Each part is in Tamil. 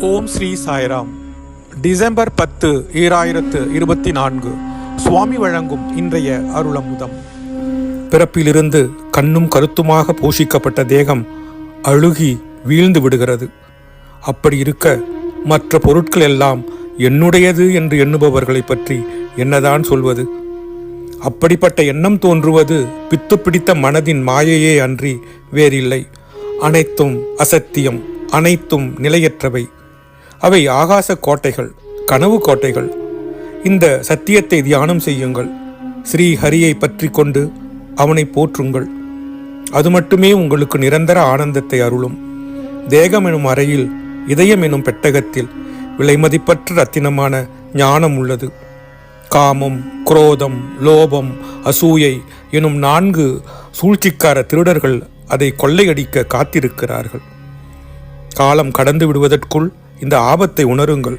ஓம் ஸ்ரீ சாய்ராம். டிசம்பர் பத்து ஈராயிரத்து இருபத்தி நான்கு. சுவாமி வழங்கும் இன்றைய அருளமுதம். பிறப்பிலிருந்து கண்ணும் கருத்துமாக போஷிக்கப்பட்ட தேகம் அழுகி வீழ்ந்து விடுகிறது. அப்படி இருக்க மற்ற பொருட்கள் எல்லாம் என்னுடையது என்று எண்ணுபவர்களை பற்றி என்னதான் சொல்வது? அப்படிப்பட்ட எண்ணம் தோன்றுவது பித்து பிடித்த மனதின் மாயையே அன்றி வேறில்லை. அனைத்தும் அசத்தியம் அனைத்தும் நிலையற்றவை. அவை ஆகாச கோட்டைகள் கனவு கோட்டைகள். இந்த சத்தியத்தை தியானம் செய்யுங்கள். ஸ்ரீ ஹரியை பற்றி கொண்டு அவனை போற்றுங்கள். அது மட்டுமே உங்களுக்கு நிரந்தர ஆனந்தத்தை அருளும். தேகம் எனும் அறையில் இதயம் எனும் பெட்டகத்தில் விலைமதிப்பற்ற ரத்தினமான ஞானம் உள்ளது. காமம் குரோதம் லோபம் அசூயை எனும் நான்கு சூழ்ச்சிக்கார திருடர்கள் அதை கொள்ளையடிக்க காத்திருக்கிறார்கள். காலம் கடந்து விடுவதற்குள் இந்த ஆபத்தை உணருங்கள்.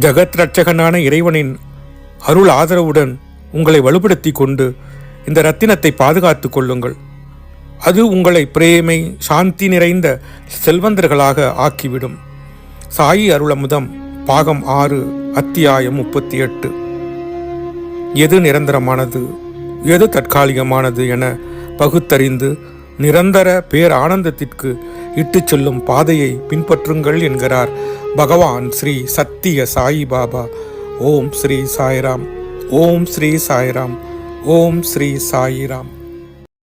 ஜெகத் ரட்சகனான இறைவனின் அருள் ஆதரவுடன் உங்களை வலுப்படுத்தி கொண்டு இந்த ரத்தினத்தை பாதுகாத்து கொள்ளுங்கள். அது உங்களை பிரேமை சாந்தி நிறைந்த செல்வந்தர்களாக ஆக்கிவிடும். சாயி அருளமுதம் பாகம் ஆறு அத்தியாயம் முப்பத்தி எட்டு எது நிரந்தரமானது எது தற்காலிகமானது என பகுத்தறிந்து நிரந்தர பேர் ஆனந்தத்திற்கு இட்டுச் செல்லும் பாதையை பின்பற்றுங்கள் என்கிறார் பகவான் ஸ்ரீ சத்திய சாயி பாபா. ஓம் ஸ்ரீ சாய்ராம். ஓம் ஸ்ரீ சாய்ராம். ஓம் ஸ்ரீ சாயிராம்.